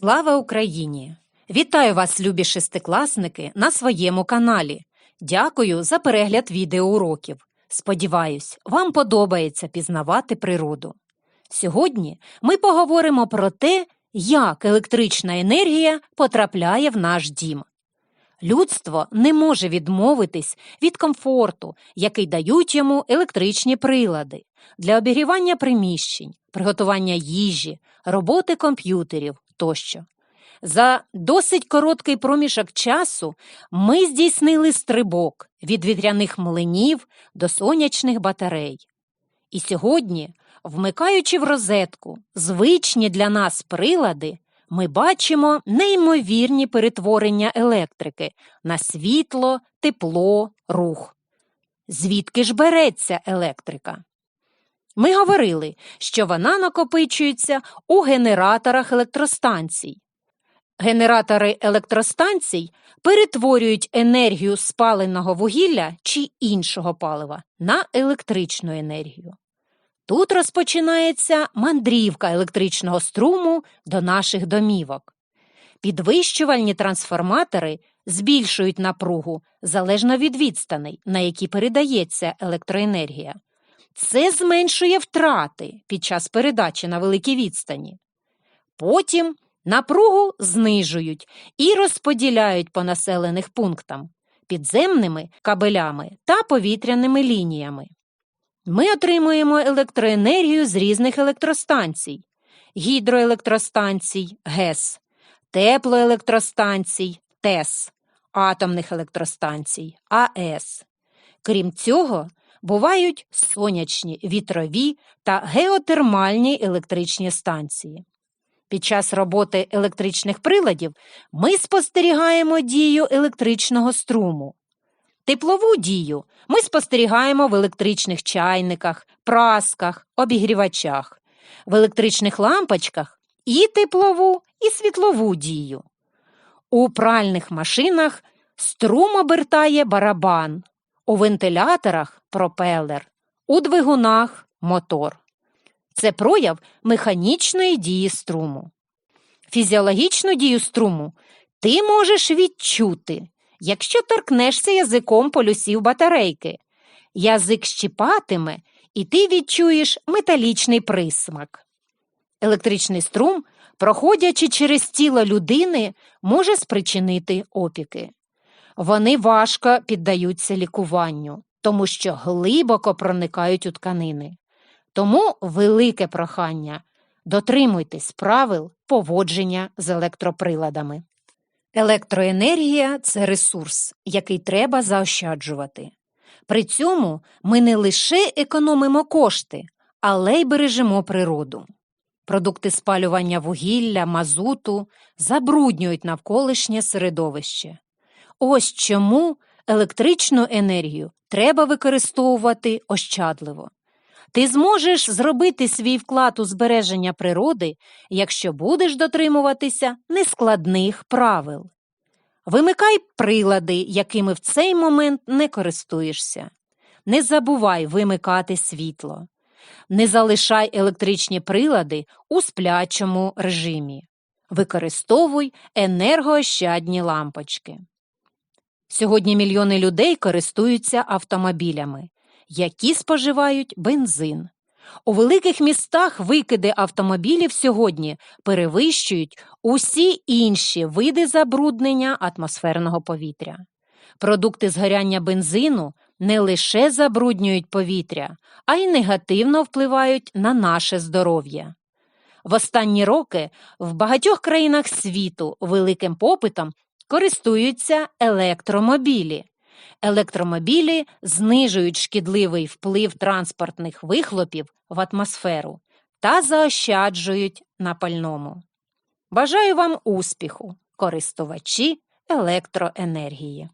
Слава Україні! Вітаю вас, любі шестикласники, на своєму каналі. Дякую за перегляд відеоуроків. Сподіваюсь, вам подобається пізнавати природу. Сьогодні ми поговоримо про те, як електрична енергія потрапляє в наш дім. Людство не може відмовитись від комфорту, який дають йому електричні прилади для обігрівання приміщень, приготування їжі, роботи комп'ютерів тощо. За досить короткий проміжок часу ми здійснили стрибок від вітряних млинів до сонячних батарей. І сьогодні, вмикаючи в розетку звичні для нас прилади, ми бачимо неймовірні перетворення електрики на світло, тепло, рух. Звідки ж береться електрика? Ми говорили, що вона накопичується у генераторах електростанцій. Генератори електростанцій перетворюють енергію спаленого вугілля чи іншого палива на електричну енергію. Тут розпочинається мандрівка електричного струму до наших домівок. Підвищувальні трансформатори збільшують напругу залежно від відстаней, на які передається електроенергія. Це зменшує втрати під час передачі на великій відстані. Потім напругу знижують і розподіляють по населених пунктам підземними кабелями та повітряними лініями. Ми отримуємо електроенергію з різних електростанцій, гідроелектростанцій ГЕС, теплоелектростанцій ТЕС, атомних електростанцій АЕС. Крім цього, бувають сонячні, вітрові та геотермальні електричні станції. Під час роботи електричних приладів ми спостерігаємо дію електричного струму. Теплову дію ми спостерігаємо в електричних чайниках, прасках, обігрівачах, в електричних лампочках і теплову, і світлову дію. У пральних машинах струм обертає барабан, у вентиляторах пропелер, у двигунах мотор. Це прояв механічної дії струму. Фізіологічну дію струму ти можеш відчути, якщо торкнешся язиком полюсів батарейки. Язик щіпатиме, і ти відчуєш металічний присмак. Електричний струм, проходячи через тіло людини, може спричинити опіки. Вони важко піддаються лікуванню, тому що глибоко проникають у тканини. Тому велике прохання дотримуйтесь правил поводження з електроприладами. Електроенергія це ресурс, який треба заощаджувати. При цьому ми не лише економимо кошти, але й бережемо природу. Продукти спалювання вугілля, мазуту забруднюють навколишнє середовище. Ось чому електричну енергію треба використовувати ощадливо. Ти зможеш зробити свій вклад у збереження природи, якщо будеш дотримуватися нескладних правил. Вимикай прилади, якими в цей момент не користуєшся. Не забувай вимикати світло. Не залишай електричні прилади у сплячому режимі. Використовуй енергоощадні лампочки. Сьогодні мільйони людей користуються автомобілями, які споживають бензин. У великих містах викиди автомобілів сьогодні перевищують усі інші види забруднення атмосферного повітря. Продукти згоряння бензину не лише забруднюють повітря, а й негативно впливають на наше здоров'я. В останні роки в багатьох країнах світу великим попитом користуються електромобілі. Електромобілі знижують шкідливий вплив транспортних вихлопів в атмосферу та заощаджують на пальному. Бажаю вам успіху, користувачі електроенергії!